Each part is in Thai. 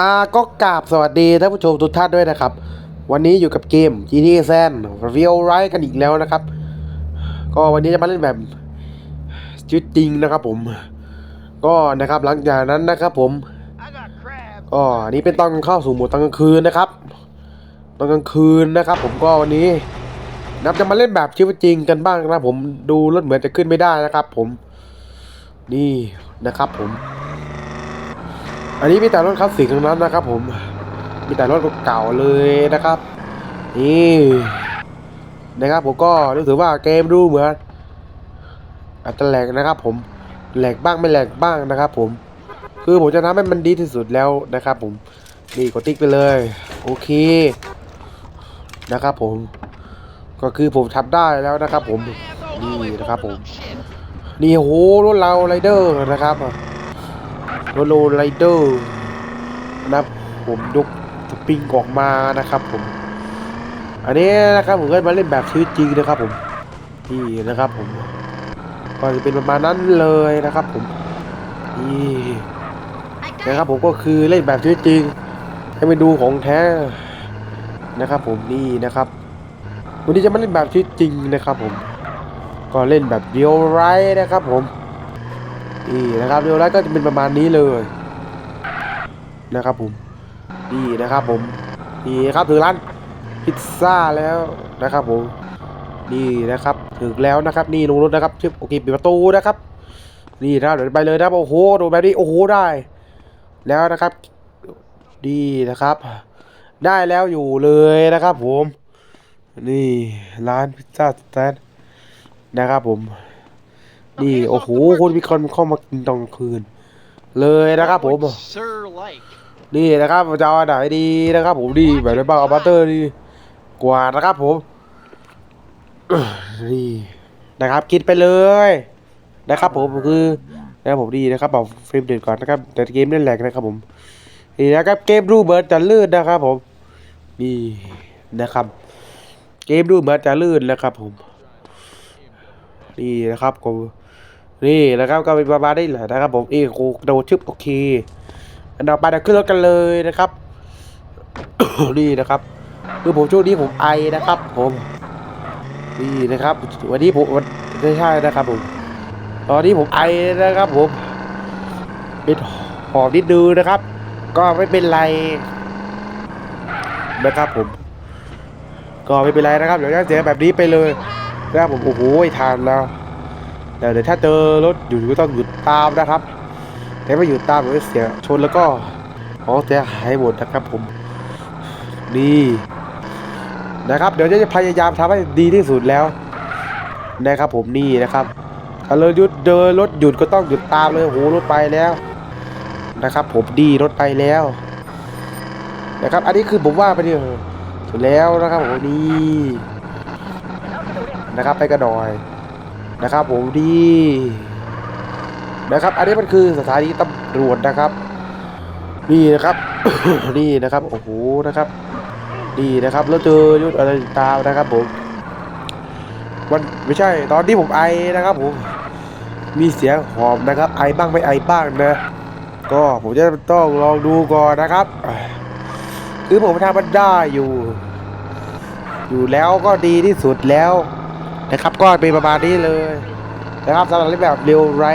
อ่าก็กราบสวัสดีท่านผู้ชมทุกท่านด้วยนะครับ วันนี้อยู่กับเกม GTA San Real Life กันอีกแล้วนะครับ ก็วันนี้จะมาเล่นแบบชีวิตจริงนะครับผม ก็นะครับหลังจากนั้นนะครับผมก็นี้เป็นตอนเข้าสู่โหมดตอนกลางคืนนะครับตอนกลางคืนนะครับ ผมก็วันนี้นับจะมาเล่นแบบชีวิตจริงกันบ้างนะครับผมดูรถเหมือนจะขึ้นไม่ได้นะครับ ผมนี่นะครับผม อันนี้มีแต่รถคลาสสิกทั้งนั้นนะครับ ผม มีแต่รถเก่าเลยนะครับ นี่นะครับผมก็รู้สึกว่าเกมดูเหมือนอาจจะแหลกนะครับ ผมแหลกบ้างไม่แหลกบ้างนะครับ ผม คือผมจะทำให้มันดีที่สุดแล้วนะครับ ผมนี่กดติ๊กไปเลย โอเคนะครับผม ก็คือผมทำได้แล้วนะครับ ผมนี่นะครับผมนี่โหรถเราไรเดอร์นะครับ รโรไรเดอร์นะครับผมยกสปริงออกมานะครับผม อันนี้นะครับผมก็มาเล่นแบบชีวิตจริงนะครับผมนี่นะครับผมก็จะเป็นประมาณนั้นเลยนะครับผมนี่นะครับผมก็คือเล่นแบบชีวิตจริง ให้ไปดูของแท้นะครับ ผมนี่นะครับวันนี้จะมาเล่นแบบชีวิตจริงนะครับ ผม ก็เล่นแบบเดียวไรนะครับ ผม นี่นะครับเดียวไรก็จะเป็นประมาณนี้เลยนะครับผมนี่นะครับผมนี่ครับถึงร้านพิซซ่าแล้วนะครับผมนี่นะครับถึงแล้วนะครับ นี่ลงรถนะครับชิปโอเคปิดประตูนะครับ นี่นะครับเดี๋ยวไปเลยนะครับโอ้โหโดนแบบนี้โอ้โหได้ แล้วนะครับ ดีนะครับ ได้แล้วอยู่เลยนะครับผม นี่ร้านพิซซ่าสแตนนะครับผม นี่โอ้โหคนมีคนเข้ามากินตอนกลางคืน เลยนะครับผม What would Sir like? นี่นะครับจะเอาอันไหนดีนะครับผมดีแบบไหนบ้างเอาบัตเตอร์ดีกว่านะครับผมนี่นะครับคิดไปเลยนะครับผมคือนะครับผมดีนะครับเอาเฟรมเด็ดก่อนนะครับ แต่เกมเล่นแหลกนะครับผมนี่นะครับเกมรูเบิร์ตจะลื่นนะครับผมนี่นะครับ เกมดูเหมือนจะลื่นนะครับผมนี่นะครับผม นี่นะครับก็เป็นประมาณนี้แหละนะครับ ผมเองโคโดชึบโอเคอันดับไปเดี๋ยวขึ้นรถกันเลยนะครับนี่นะครับ คือผมช่วงนี้ผมไอนะครับ ผมนี่นะครับ วันนี้ผมไม่ใช่นะครับผมตอนนี้ผมไอนะครับ ผมเป็นหอบนิดนึงนะครับ ก็ไม่เป็นไรนะครับ ผม ก็ไม่เป็นไรนะครับเดี๋ยวจะเสียแบบนี้ไปเลยนะครับผมโอ้โหทานแล้ว แต่เดี๋ยวถ้าเจอรถอยู่ก็ต้องหยุดตามนะครับ แต่ไม่หยุดตามเดี๋ยวเสียชนแล้วก็ของเสียหายหมดนะครับผมนี่นะครับ เดี๋ยวจะพยายามทำให้ดีที่สุดแล้วนะครับผมนี่นะครับถ้าเลยหยุดเดินรถหยุดก็ต้องหยุดตามเลยโอ้โหรถไปแล้วนะครับ ผมดีรถไปแล้ว นะครับ อันนี้คือผมว่าไปเนี่ยสุดแล้วนะครับผมนี่นะครับไปกระดอย นะครับผมดีนะครับ อันนี้มันคือสถานีตำรวจนะครับ นี่นะครับ นี่นะครับโอ้โหนะครับนี่นะครับแล้วเจอยุทธอะไรตามนะครับผมมันไม่ใช่ตอนที่ผมไอนะครับผมมีเสียงหอมนะครับ ไอบ้างไม่ไอบ้างนะ ก็ผมจะต้องลองดูก่อนนะครับ คือผมทำมันได้อยู่ อยู่แล้วก็ดีที่สุดแล้ว นะครับก็เป็นประมาณนี้เลยนะครับสำหรับเล่นแบบเร็วไร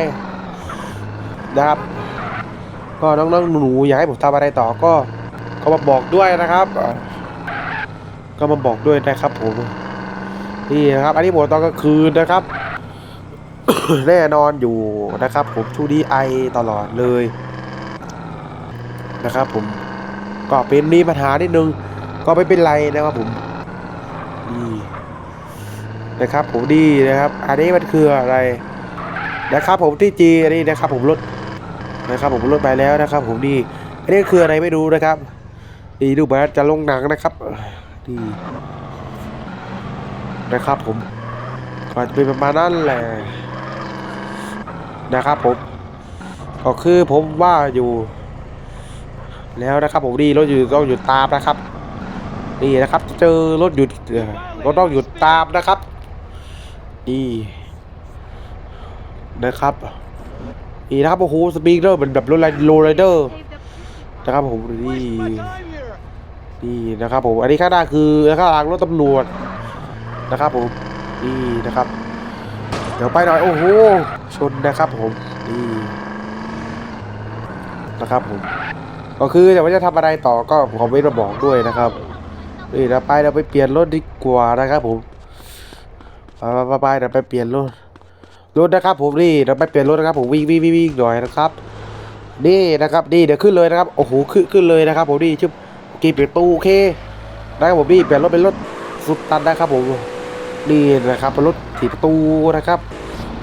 นะครับ ก็น้องๆหนูๆอยากให้ผมทำอะไรต่อก็ก็มาบอกด้วยนะครับ ก็มาบอกด้วยนะครับผมนี่นะครับ อันนี้หมดตอนกลางคืนนะครับแน่นอนอยู่นะครับ ผมช่วงนี้ไอตลอดเลยนะครับ ผมก็เป็นมีปัญหานิดนึงก็ไม่เป็นไรนะครับผมนี่ นะครับผมดีนะครับ อันนี้มันคืออะไรนะครับผมที่จีอันนี้นะครับผมลดนะครับผมลดไปแล้วนะครับ ผมนี่อันนี้คืออะไรไม่รู้นะครับนี่ดูเหมือนจะลงหนังนะครับนี่นะครับผมก็จะเป็นประมาณนั้นแหละนะครับผมก็คือผมว่าอยู่แล้วนะครับผมนี่รถหยุดต้องหยุดตามนะครับนี่นะครับ เจอรถหยุดเอ่อก็ต้องหยุดตามนะครับ นี่นะครับนี่นะครับโอ้โหสปีกเดอร์เหมือนแบบรถไลโรไรเดอร์นะครับผมนี่นี่นะครับผมอันนี้ข้างหน้าคือข้างหลังรถตำรวจนะครับผมนี่นะครับ เดี๋ยวไปหน่อยโอ้โหชนนะครับผมนี่นะครับผมก็คือเดี๋ยวว่าจะทำอะไรต่อก็ขอไม่มาบอกด้วยนะครับนี่เราไปเราไปเปลี่ยนรถดีกว่านะครับผม ไปไปไปเดี๋ยวไปเปลี่ยนรถรถนะครับผมนี่เราไปเปลี่ยนรถนะครับผมวิ่งวิ่งวิ่งวิ่งหน่อยนะครับนี่นะครับนี่เดี๋ยวขึ้นเลยนะครับโอ้โหขึ้นขึ้นเลยนะครับผมนี่ชึบโอเคเปลี่ยนตู้โอเคนะครับผมนี่เปลี่ยนรถเป็นรถสุดตันนะครับผมนี่นะครับเป็นรถถีบประตูนะครับ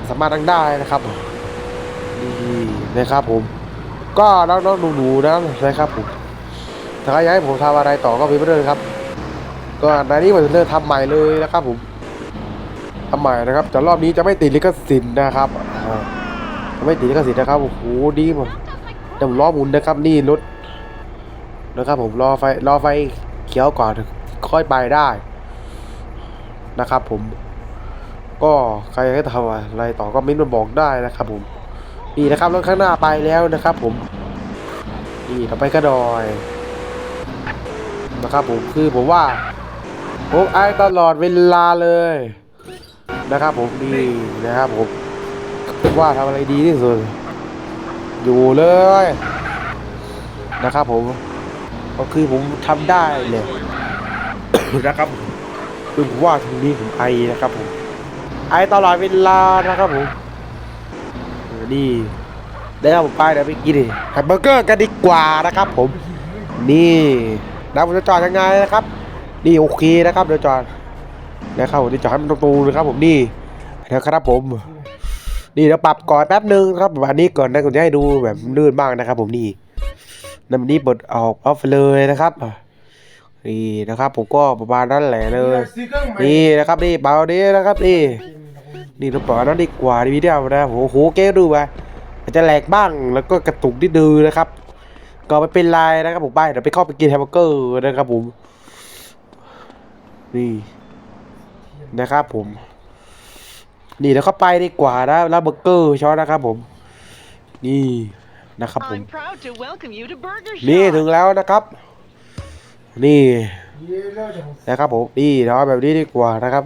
สามารถนั่งได้นะครับนี่นะครับผม ก็น้องๆหนูๆนะนะครับผมถ้าอยากให้ผมทำอะไรต่อก็พิมพ์มาเลยครับ ก็ในนี้ผมจะเริ่มทำใหม่เลยนะครับผม ทำใหม่นะครับแต่รอบนี้จะไม่ติดลิขสิทธิ์นะครับจะไม่ติดลิขสิทธิ์นะครับโอ้โหดีมากเดี๋ยวผมล้อหมุนนะครับนี่รถนะครับผมรอไฟรอไฟเขียวก่อนค่อยไปได้นะครับ ผม ก็ใครให้ทำอะไรต่อก็มิ้นมาบอกได้นะครับผมนี่นะครับรถข้างหน้าไปแล้วนะครับ ผมนี่เราไปกระดอยนะครับผมคือผมว่าผมไอายตลอดเวลาเลย นะครับผมนี่นะครับผมว่าทำอะไรดีที่สุด อยู่เลยนะครับผม ก็คือผมทำได้เลยนะครับคือผมว่าทีนี้ผมไอนะครับผม ไอตลอดเวลานะครับผมเออนี่ได้ครับผมไปเดี๋ยวไปกินดิแฮมเบอร์เกอร์กันดีกว่านะครับผม นี่แล้วผมจะจอดยังไงนะครับ นี่โอเคนะครับเดี๋ยวจอด นะครับผมจะจอดให้มันตรงๆนะครับผมนี่เดี๋ยวครับผม นี่เดี๋ยวปรับก่อนแป๊บนึงครับแบบอันนี้ก่อนนะผมจะให้ดูแบบลื่นบ้างนะครับ ผมนี่นั่นนี่เปิดออกออฟเลยนะครับนี่นะครับ ผมก็ประมาณนั้นแหละเลย นี่นะครับนี่เบาดีนะครับนี่นี่เราปล่อยนั้นดีกว่าดีวิดีโอนะโอ้โหเก๊ดูไปอาจจะแหลกบ้างแล้วก็กระตุกนิดนึงนะครับ ก็ไม่เป็นไรนะครับผมไปเดี๋ยวไปเข้าไปกินแฮมเบอร์เกอร์นะครับผมนี่ นะครับผม นี่แล้วก็ไปดีกว่านะแล้วเบอร์เกอร์ช้อนนะครับผม นี่นะครับผม I'm proud to welcome you to Burger Shop. นี่ถึงแล้วนะครับ นี่นะครับผมนี่เราเอาแบบนี้ดีกว่านะครับ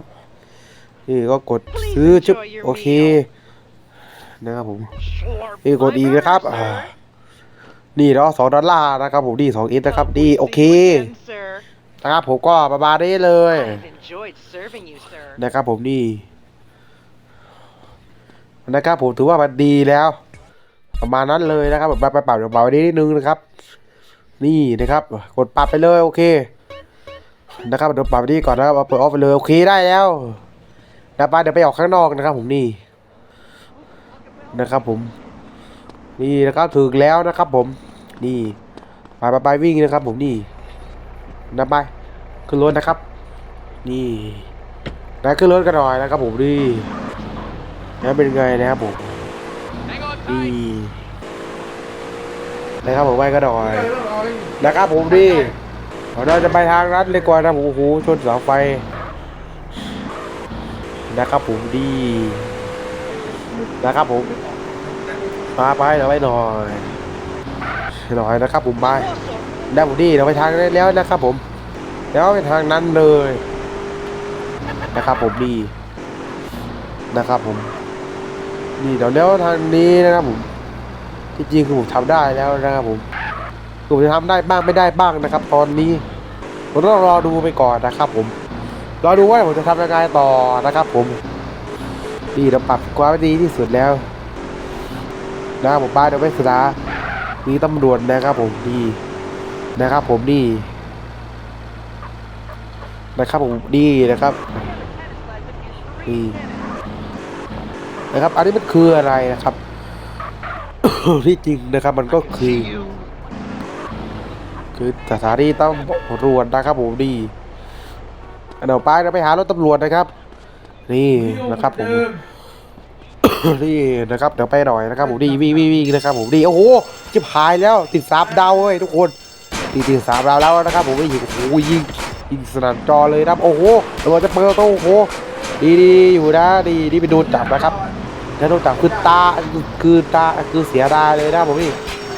นี่ก็กดซื้อชุบโอเคนะครับผม Slurp. นี่กดอีกนะครับอ่านี่เราสองดอลลาร์นะครับผมนี่สองเอสนะครับนี่โอเค Again, sir. นะครับผมก็ประมาณนี้เลย นะครับผมนี่นะครับผมถือว่ามันดีแล้ว ประมาณนั้นเลยนะครับแบบไปปรับเบาๆนิดนึงนะครับ นี่นะครับกดปรับไปเลยโอเคนะครับเดี๋ยวปรับนี้ก่อนนะครับเอาเปิดออฟไปเลยโอเคได้แล้วนะป้าเดี๋ยวไปออกข้างนอกนะครับ ผมนี่นะครับผม นี่นะครับถึงแล้วนะครับ ผมนี่ไปไปไปวิ่งนะครับ ผมนี่นะไปขึ้นรถนะครับ นี่ นะขึ้นรถกันหน่อยนะครับผมดีนะเป็นไงนะครับผมดีนะครับผมไปกันหน่อยนะครับผมดีเราจะไปทางนั้นเลยกว่านนะผมโอ้โหชนเสาไฟนะครับผมดี นะครับผมมาไปเราไปหน่อยหน่อยนะครับผมไปนะผมดีเราไปทางนั้นแล้วนะครับผม แล้วไปทางนั้นเลย นะครับผมดีนะครับผมนี่เดี๋ยวเลี้ยวทางนี้นะครับผมที่จริงคือผมทำได้แล้วนะครับผมคือผมจะทำได้บ้างไม่ได้บ้างนะครับ ตอนนี้ผมต้องรอดูไปก่อนนะครับ ผมรอดูว่าผมจะทำยังไงต่อนะครับ ผมนี่เราปรับควาดีที่สุดแล้วนะครับผมป้านเดี๋ยวไม่สดามีตำรวจนะครับผมดีนะครับผมนี่ นะครับผมดีนะครับนี่นะครับ อันนี้มันคืออะไรนะครับ ที่จริงนะครับมันก็คือ See you. คือสถานีตำรวจนะครับผมดีอันเดี๋ยวไปเราไปหารถตำรวจนะครับ นี่นะครับผมนี่นะครับเดี๋ยวไปหน่อยนะครับผมดีวิ่งวิ่งวิ่งนะครับผมดีโอ้โหจิบหายแล้วติดสามดาวเว้ยทุกคนติดติดสามดาวแล้วนะครับผมไม่ยิงโอ้โหยิง ยิงสนั่นจอเลยนะครับ โอ้โหตำรวจจะเปิดตูโอ้โห ดีดีอยู่นะ ดีดีไปโดนจับนะครับแล้วโดนจับคือตาคือตาคือเสียดายเลยนะผมนี่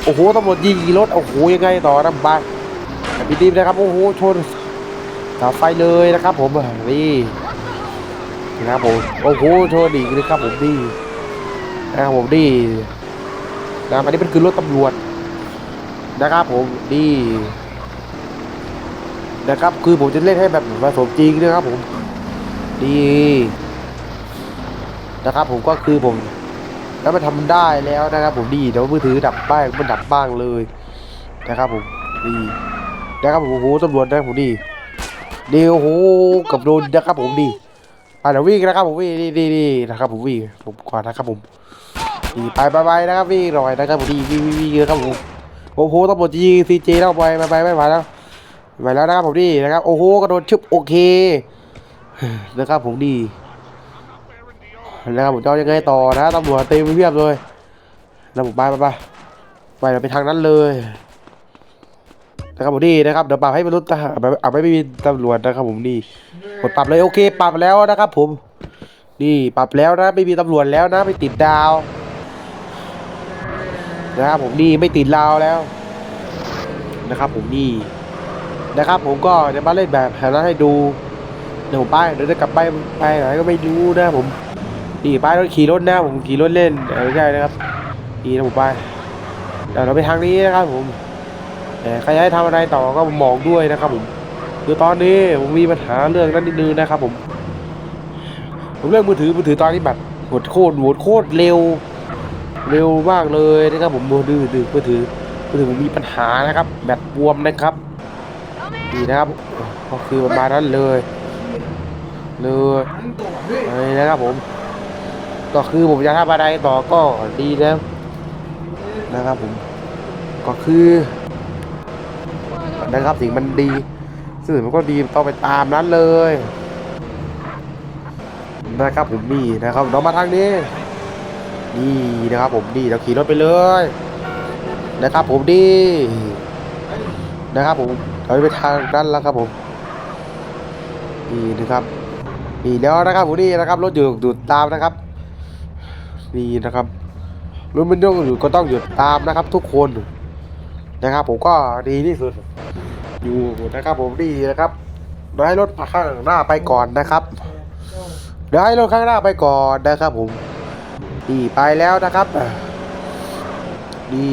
โอ้โหตำรวจยิงรถโอ้โหยังไงต่อนะบายพี่ดีนะครับ โอ้โหชนสาไฟเลยนะครับผมนี่นะครับผมโอ้โหชนอีกเลยครับผมนี่นะครับผมนี่นะอันนี้เป็นคือรถตำรวจนะครับผมนี่ นะครับ คือผมจะเล่นให้แบบผสมจริงนะครับผมนี่นะครับ ผมก็คือผมแล้วมันทำได้แล้วนะครับ ผมดีเดี๋ยวมือถือดับบ้างมันดับบ้างเลยนะครับ ผมดีนะครับผมโอ้โหตำรวจนะครับผมดีดีโอ้โหกับโดนนะครับ ผมดีอะเดี๋ยววิ่งนะครับผมวิ่งนี่นี่นี่นะครับ ผมวิ่งผมก่อนนะครับ ผมดีไปไปไปนะครับวิ่งหน่อยนะครับผมดีวิ่งวิ่งวิ่งนะครับผมโอ้โหตำรวจยิงซีเจแล้วไปไปไปไม่ไหวแล้ว ไม่ไหวแล้วนะครับผมดีนะครับโอ้โหกระโดดชึบโอเคนะครับผมดีแล้วผมจะยังไงต่อนะตำรวจเต็มไปเพียบเลยแล้วผมไปไปไปไปเราไปทางนั้นเลยนะครับผมนี่นะครับเดี๋ยวปรับให้มนุษย์ทหาเอาไม่มีตำรวจนะครับผมนี่กดปรับเลยโอเค ปรับแล้วนะครับผมนี่ปรับแล้วนะไม่มีตำรวจแล้วนะไม่ติดดาวนะครับผมนี่ไม่ติดดาวแล้วนะครับผมนี่ นะครับ ผมก็จะมาเล่นแบบนั้นให้ดูเดี๋ยวผมไปเดี๋ยวจะกลับไปไปไหนก็ไม่รู้นะผมนี่ป้ายรถขี่รถนะผมขี่รถเล่นออไม่ใช่นะครับขี่นะผมไปเดี๋ยวเราไปทางนี้นะครับผมแต่ใครจะให้ทำอะไรต่อก็บอกด้วยนะครับผมคือตอนนี้ผมมีปัญหาเรื่องนั้นนิดนึงนะครับผม ผมเรื่องมือถือมือถือตอนนี้แบบโหดโคตรโหดโคตรเร็ว เร็วมากเลยนะครับผมมือถือมือถือมือถือผมมีปัญหานะครับ แบตบวมนะครับ นี่นะครับก็คือประมาณนั้นเลยเลยเลยนะครับผม ก็คือผมจะทำอะไรต่อก็ดีแล้วนะครับผม ก็คือนะครับสิ่งมันดีสื่อมันก็ดีต้องไปตามนั้นเลยนะครับผมนี่นะครับเรามาทางนี้นี่นะครับผมนี่เราขี่รถไปเลยนะครับผมดีนะครับผม เราไปทางนั้นแล้วครับผมนี่นะครับนี่แล้วนะครับผมนี่นะครับรถอยู่ดูดตามนะครับนี่นะครับรถมันต้องอยู่ก็ต้องหยุดตามนะครับ ทุกคนนะครับ ผมก็ดีที่สุด อยู่นะครับผมดีนะครับเดี๋ยวให้รถข้างหน้าไปก่อนนะครับเดี๋ยวให้รถข้างหน้าไปก่อนนะครับ ผมดีไปแล้วนะครับดี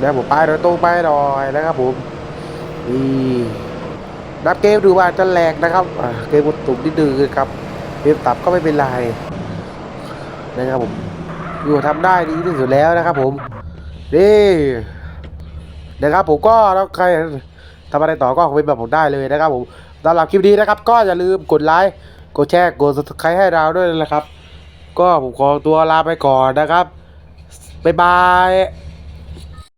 แล้วผมไปโดยตรงไปหน่อยนะครับผม ดีนับเกมดูว่าจะแหลกนะครับเกมดตุ่มนิดนึงครับเกมตับก็ไม่เป็นไรนะครับผมอยู่ทำได้ดีที่สุดแล้วนะครับ ผมนี่นะครับผมก็แล้วใครทำอะไรต่อก็คอมเมนต์แบบผมได้เลยนะครับ ผมสำหรับคลิปนี้นะครับ ก็อย่าลืมกดไลค์กดแชร์กด subscribe ให้เราด้วยนะครับ ก็ผมขอตัวลาไปก่อนนะครับบ๊ายบาย